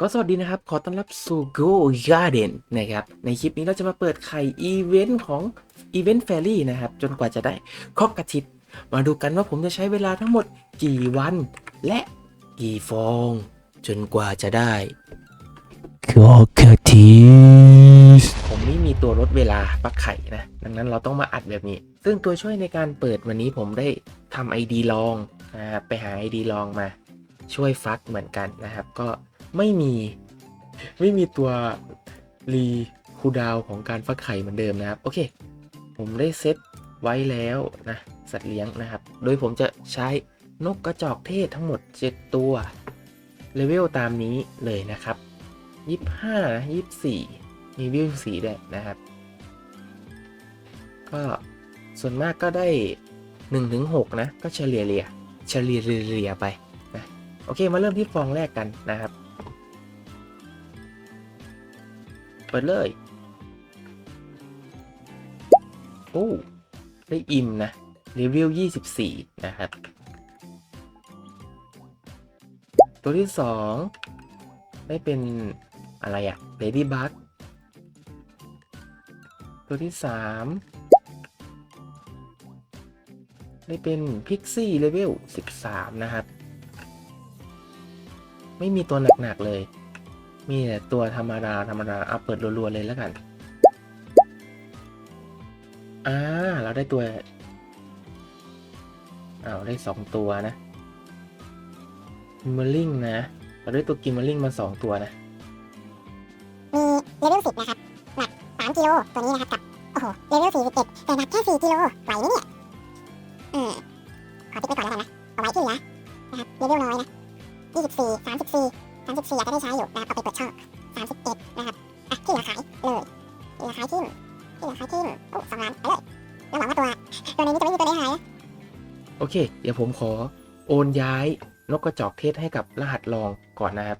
ก็สวัสดีนะครับ ขอต้อนรับสู่ Go Garden นะครับ ในคลิปนี้เราจะมาเปิดไข่อีเวนต์ของ Event Fairy นะครับ จนกว่าจะได้ครบกระทิดมาดูกันว่าผมจะใช้เวลาทั้งหมดกี่วัน และกี่ฟอง จนกว่าจะได้ครบกระทิดผมไม่มีตัวลดเวลาปักไข่นะ ดังนั้นเราต้องมาอัดแบบนี้ ซึ่งตัวช่วยในการเปิดวันนี้ผมได้ทำ ID ลองนะครับไปหา ID ลองมาช่วยฟักเหมือนกันนะครับ ก็ ไม่มี ไม่มีตัวรีคูดาวของการฟักไข่เหมือนเดิมนะครับ โอเค ผมได้เซตไว้แล้วนะ สัตว์เลี้ยงนะครับ โดยผมจะใช้นกกระจอกเทศทั้งหมด 7 ตัว เลเวลตามนี้เลยนะครับ 25นะ24 มีวิวสีด้วยนะครับ ก็ส่วนมากก็ได้ 1-6 นะ ก็เฉลี่ยเลียเฉลี่ยเลียไปนะ โอเค มาเริ่มที่ฟองแรกกันนะครับ เปิดเลย โอ้ ได้อิมนะรีวิว24 นะครับ ตัวที่สองได้เป็นอะไรอะ Lady Bug ตัวที่สามได้เป็น Pixie Level 13 นะครับ ไม่มีตัวหนัก ๆ เลย มีแต่ตัวธรรมดาธรรมดาเอาเปิดรัวๆเลยแล้วกันอ่าเราได้ตัวอ้าวได้สองตัวนะกิมเมอร์ลิงนะ เราได้ตัวกิมเมอร์ลิงมาสองตัวนะ มีเลเวลสิบนะครับ หนักสามกิโลตัวนี้นะครับ กับ โอ้โห เลเวลสี่สิบเอ็ดแต่หนักแค่สี่กิโลไหวไหมเนี่ยเออขอติ๊กไปก่อนแล้วกันนะ เอาไว้ที่เหลือนะครับ เลเวลน้อยนะยี่สิบสี่สามสิบสี่ สามสิบสี่อาจจะได้ใช้อยู่นะครับเอาไปเปิดช่องสามสิบเอ็ดนะครับอะที่เหลือขายเลยที่เหลือขายทิ้มที่เหลือขายทิ้มโอ้สองล้านไปเลยแล้วหวังว่าตัวตัวในนี้จะไม่มีตัวได้หายนะโอเค เดี๋ยวผมขอโอนย้ายนกกระจอกเทศให้กับรหัสรองก่อนนะครับ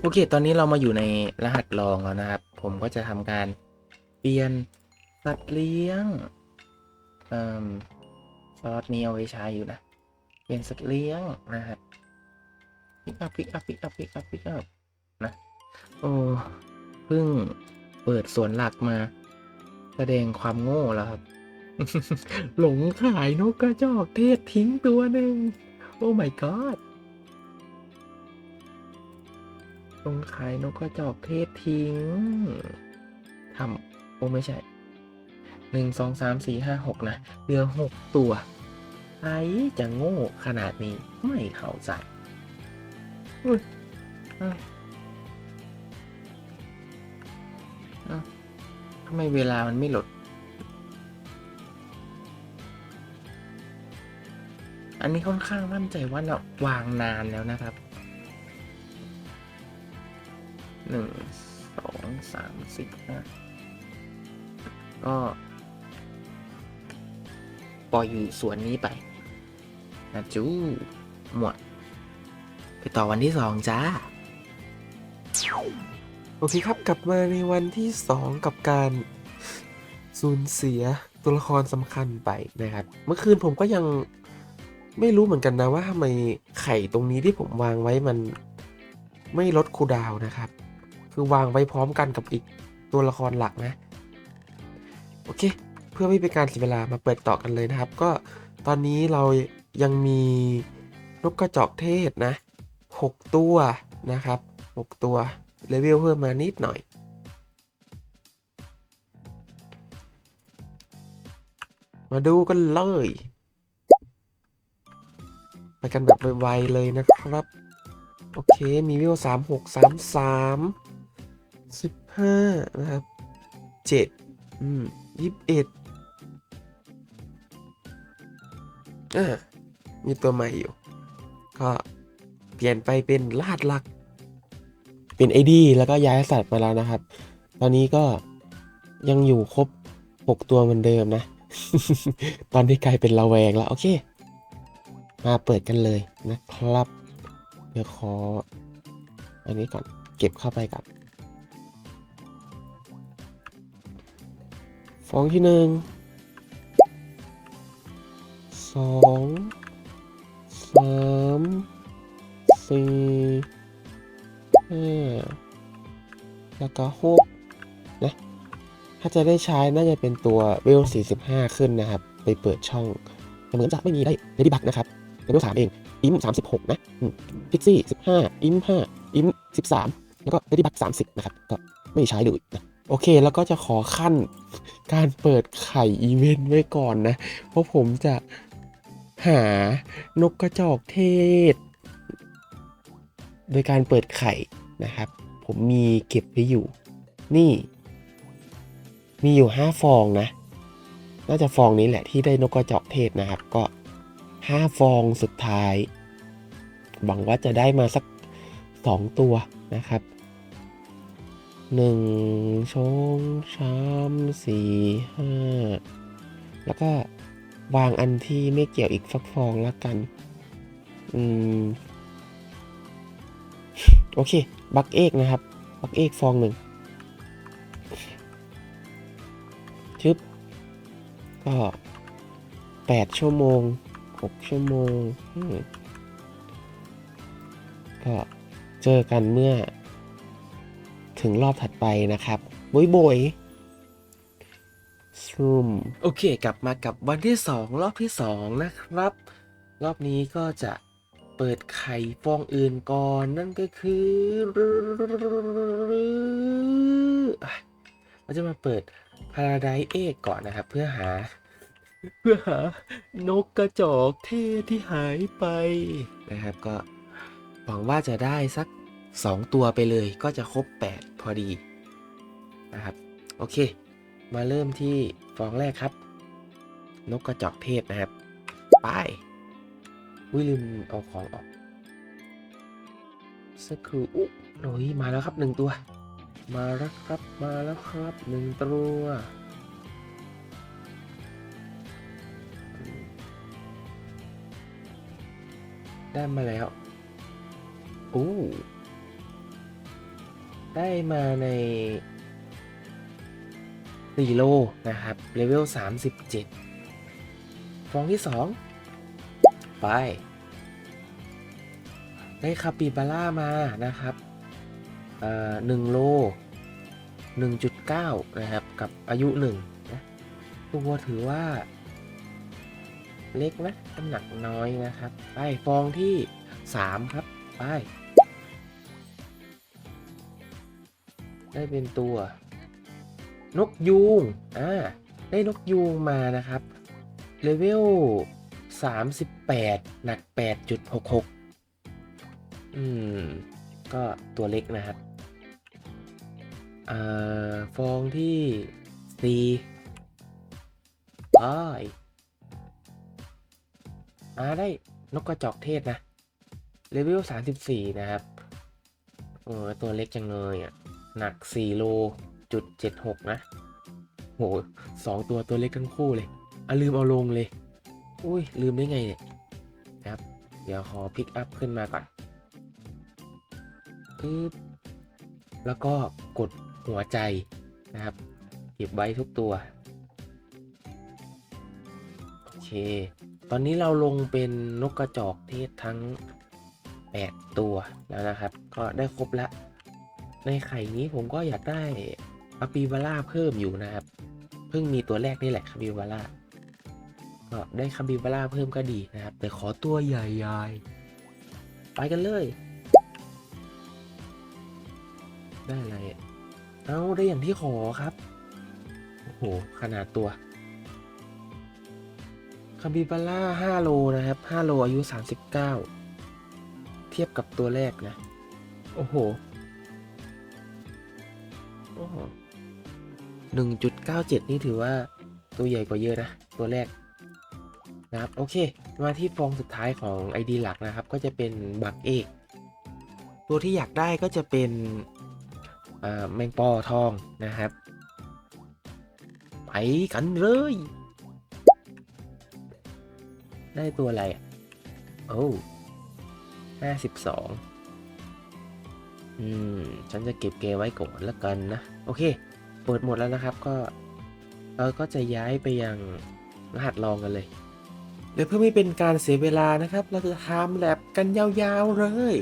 โอเค ตอนนี้เรามาอยู่ในรหัสรองแล้วนะครับ ผมก็จะทำการเปลี่ยนสัตว์เลี้ยงอ่มซอสนี้เอาไว้ใช้อยู่นะ เปลี่ยนสัตว์เลี้ยงนะครับ พิกอัพพิกอัพพิกอัพพิกอัพพิกอัพนะโอ้เพิ่งเปิดสวนหลักมา แสดงความโง่แล้วครับ หลงขายนกกระจอกเทศทิ้งตัวหนึ่งโอ้ my god หลงขายนกกระจอกเทศทิ้งทำโอ้ไม่ใช่หนึ่งสองสามสี่ห้าหกนะเหลือหกตัวใครจะโง่ขนาดนี้ไม่เข้าใจ อุ๊ยเอ้าเอ้าทำไมเวลามันไม่หลด อันนี้ค่อนข้างมั่นใจว่าเราวางนานแล้วนะครับหนึ่งสองสามสี่ห้าก็ปล่อยอยู่ส่วนนี้ไปนะจูหมด ไปต่อวันที่สองจ้า โอเคครับกลับมาในวันที่2กับการสูญเสียตัวละครสำคัญไปนะครับ เมื่อคืนผมก็ยังไม่รู้เหมือนกันนะว่าทำไมไข่ตรงนี้ที่ผมวางไว้มันไม่ลดคูดาวนะครับ คือวางไว้พร้อมกันกับอีกตัวละครหลักนะ โอเค เพื่อไม่เป็นการเสียเวลามาเปิดต่อกันเลยนะครับ ก็ตอนนี้เรายังมีนกกระจอกเทศนะ 6 ตัวนะครับ 6 ตัวเลเวลเพิ่มมานิดหน่อย มาดูกันเลย ไปกันแบบไวๆเลยนะครับ โอเค มีวิวสามหกสามสามสิบห้านะครับเจ็ดอืมยี่สิบเอ็ดอ่ามีตัวใหม่อยู่ ก็ ปลี่ยนไปเป็นลาดหลัก เป็น ID แล้วก็ย้ายสัตว์มาแล้วนะครับ ตอนนี้ก็ยังอยู่ครบ 6 ตัวเหมือนเดิมนะ ตอนนี้กลายเป็นระแวงแล้ว โอเค มาเปิดกันเลยนะครับ เดี๋ยวขอ อันนี้ก่อน เก็บเข้าไปก่อนฟองที่หนึ่งสองสาม สี่แล้วก็โฮกนะ ถ้าจะได้ใช้น่าจะเป็นตัวเวล45 ขึ้นนะครับ ไปเปิดช่องแต่เหมือนจะไม่มีได้เลดี้บักนะครับเลเวล3เอง อิม36 นะพิกซี่15 อิม5อิม13 แล้วก็เลดี้บัก30 นะครับ ก็ไม่ใช้เลยนะโอเค แล้วก็จะขอขั้นการเปิดไข่อีเวนต์ไว้ก่อนนะ เพราะผมจะหานกกระจอกเทศ โดยการเปิดไข่นะครับ ผมมีเก็บไว้อยู่ นี่ มีอยู่ 5 ฟองนะ น่าจะฟองนี้แหละที่ได้นกกระจอกเทศนะครับ ก็ 5 ฟองสุดท้าย หวังว่าจะได้มาสัก 2 ตัวนะครับหนึ่งสองสามสี่ห้าแล้วก็วางอันที่ไม่เกี่ยวอีกฟักฟองแล้วกัน อืม โอเค บักเอกนะครับ บักเอกฟองหนึ่งชึบ ก็แปดชั่วโมงหกชั่วโมง ก็เจอกันเมื่อ ถึงรอบถัดไปนะครับบุยบยซูมโอเค กลับมากับวันที่ 2 รอบที่ 2 นะครับ รอบนี้ก็จะ เปิดไข่ฟองอื่นก่อน นั่นก็คือเราจะมาเปิด Paradise Egg ก่อนนะครับ เพื่อหา เพื่อหานกกระจอกเทศที่หายไปนะครับ ก็หวังว่าจะได้สัก 2 ตัวไปเลยก็จะครบ 8 พอดีนะครับ โอเค มาเริ่มที่ฟองแรกครับ นกกระจอกเทศนะครับ ไป วิลืมเอาของออกสักครู่อุ๊โอ้ยมาแล้วครับหนึ่งตัว มาแล้วครับมาแล้วครับหนึ่งตัวได้มาแล้วอู้ได้มาใน4โลนะครับ เลเวล 37 ฟองที่ 2 ไป ได้คาปิบาร่ามานะครับเอ่อ1โล 1.9 นะครับ กับอายุ1นะตัวถือว่า เล็กนะน้ำหนักน้อยนะครับ ไปฟองที่ 3 ครับ ไป ได้เป็นตัว นกยูงอ่าได้นกยูงมานะครับเลเวล 38 หนัก 8.66 อืม ก็ตัวเล็กนะครับอ่าฟองที่ 4อ้ายอ่าได้นกกระจอกเทศนะ เลเวล 34 นะครับ เออ ตัวเล็กจังเลยอะ หนัก 4 โลจุด 76 นะโหสองตัวตัวเล็กทั้งคู่เลยอะลืมเอาลงเลย อุ้ยลืมได้ไงเนี่ยนะครับ เดี๋ยวขอพิกอัพขึ้นมาก่อนปึ๊บแล้วก็กดหัวใจนะครับเก็บไว้ทุกตัว โอเค ตอนนี้เราลงเป็นนกกระจอกเทศทั้ง 8 ตัวแล้วนะครับ ก็ได้ครบละ ในไข่นี้ผมก็อยากได้อาปีวาร่าเพิ่มอยู่นะครับ เพิ่งมีตัวแรกนี่แหละคาบิวาร่า ก็ได้คาบิวาร่าเพิ่มก็ดีนะครับ แต่ขอตัวใหญ่ๆ ไปกันเลย ได้อะไร เอาได้อย่างที่ขอครับ โอ้โห ขนาดตัวคาบิบาร่า5โลนะครับ 5 โลอายุ 39 เทียบกับตัวแรกนะ โอ้โห โอ้โหหนึ่งจุดเก้าเจ็ดนี่ถือว่าตัวใหญ่กว่าเยอะนะ ตัวแรก นะครับโอเค มาที่ฟองสุดท้ายของ ID หลักนะครับ ก็จะเป็นบักเอกตัวที่อยากได้ก็จะเป็นแมงปอทองนะครับ ไปกันเลย ได้ตัวอะไร โอ้ห้าสิบสองอืม ฉันจะเก็บเกไว้ก่อนแล้วกันนะ โอเค เปิดหมดแล้วนะครับก็เราก็จะย้ายไปยังรหัสลองกันเลย เดี๋ยวเพื่อไม่เป็นการเสียเวลานะครับ เราจะทำแลบกันยาวๆเลย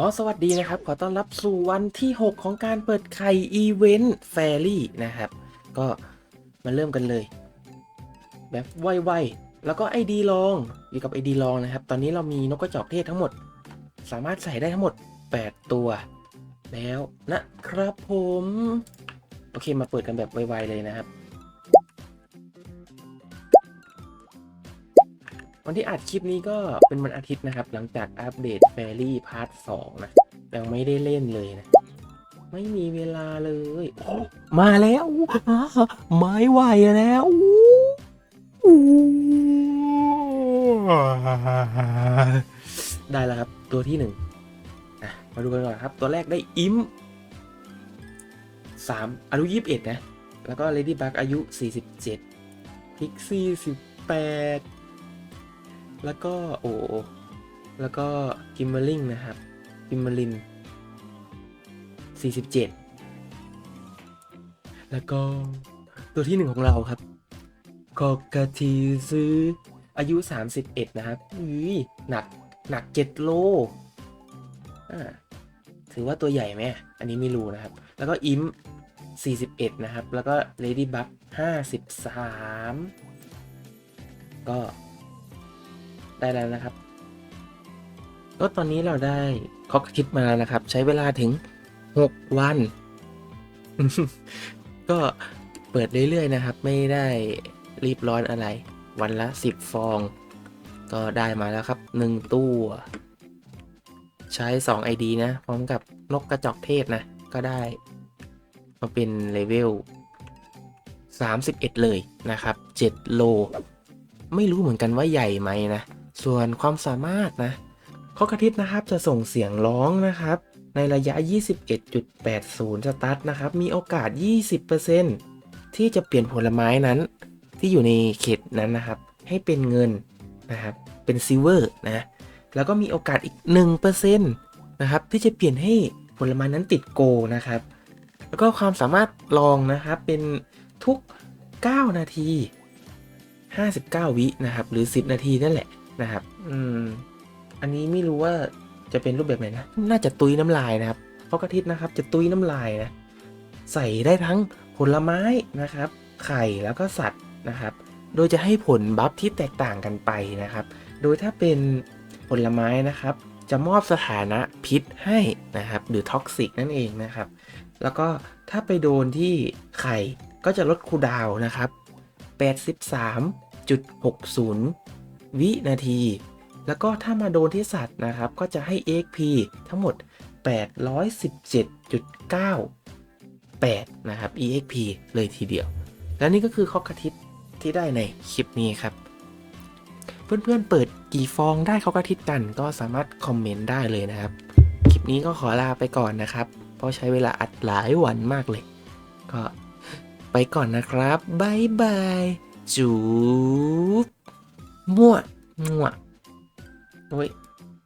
อ๋อสวัสดีนะครับ ขอต้อนรับสู่วันที่ 6 ของการเปิดไข่อีเวนต์แฟรี่นะครับ ก็มาเริ่มกันเลย แบบไวๆแล้วก็ไอดีลองอยู่กับไอดีลองนะครับ ตอนนี้เรามีนกกระจอกเทศทั้งหมด สามารถใส่ได้ทั้งหมด 8 ตัว แล้วนะครับผม โอเคมาเปิดกันแบบไวๆเลยนะครับ วันที่อัดคลิปนี้ก็เป็นวันอาทิตย์นะครับ หลังจากอัปเดตแฟรี่พาร์ทสองนะยังไม่ได้เล่นเลยนะ ไม่มีเวลาเลยโอ้มาแล้วอ่าไม้ไหวแล้วได้แล้วครับ ตัวที่หนึ่งมาดูกันก่อนครับ ตัวแรกได้อิมสามอายุยี่สิบเอ็ดนะ แล้วก็เลดี้บักอายุสี่สิบเจ็ดพิกซี่สิบแปด แล้วก็โอ แล้วก็กิมเมอร์ลิงนะครับ กิมเมอร์ลิน 47 แล้วก็ตัวที่หนึ่งของเราครับกอกาทีซื้ออายุ 31 นะครับอุ้ยหนัก หนัก 7 โลอ่าถือว่าตัวใหญ่ไหม อันนี้ไม่รู้นะครับ แล้วก็อิม41 นะครับ แล้วก็เลดี้บั c 53 ก็ ได้แล้วนะครับ ก็ตอนนี้เราได้คอกคิดมาแล้วนะครับ ใช้เวลาถึง 6 วัน ก็เปิดเรื่อยๆนะครับ ไม่ได้รีบร้อนอะไร วันละ 10 ฟอง ก็ได้มาแล้วครับ 1 ตู้ ใช้ 2 ID นะ พร้อมกับนกกระจอกเทศนะ ก็ได้ มาเป็นเลเวล31 เลยนะครับ 7 โล ไม่รู้เหมือนกันว่าใหญ่ไหมนะ ส่วนความสามารถนะข้อกระทิตนะครับจะส่งเสียงร้องนะครับ ในระยะ 21.80 สตาร์ทนะครับ มีโอกาส 20%ที่จะเปลี่ยนผลไม้นั้น ที่อยู่ในเขตนั้นนะครับ ให้เป็นเงินนะครับ เป็นซิลเวอร์นะ แล้วก็มีโอกาสอีก 1%นะครับ ที่จะเปลี่ยนให้ผลไม้นั้นติดโกนะครับ แล้วก็ความสามารถลองนะครับ เป็นทุก 9 นาที 59 วินะครับ หรือ 10 นาทีนั่นแหละ นะครับ อืม อันนี้ไม่รู้ว่าจะเป็นรูปแบบไหนนะ น่าจะตุยน้ำลายนะครับ เพราะกะทินะครับ จะตุยน้ำลายนะ ใส่ได้ทั้งผลไม้นะครับ ไข่แล้วก็สัตว์นะครับ โดยจะให้ผลบัฟที่แตกต่างกันไปนะครับ โดยถ้าเป็นผลไม้นะครับ จะมอบสถานะพิษให้นะครับ หรือท็อกซิกนั่นเองนะครับ แล้วก็ถ้าไปโดนที่ไข่ก็จะลดคูดาวน์นะครับ 83.60 วินาที แล้วก็ถ้ามาโดนที่สัตว์นะครับ ก็จะให้ EXP ทั้งหมด 817.98 นะครับ EXP เลยทีเดียว และนี่ก็คือข้อกระทิตที่ได้ในคลิปนี้ครับ เพื่อนๆเปิดกี่ฟองได้ข้อกระทิตกัน ก็สามารถคอมเมนต์ได้เลยนะครับ คลิปนี้ก็ขอลาไปก่อนนะครับ เพราะใช้เวลาอัดหลายวันมากเลย ก็ไปก่อนนะครับบายบาย จูบ มั่วมั่วโอ้ย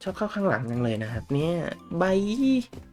ชอบเข้าข้างหลังจังเลยนะครับ เนี่ยบายไม่หยุดแล้วก็ตัดได้เลย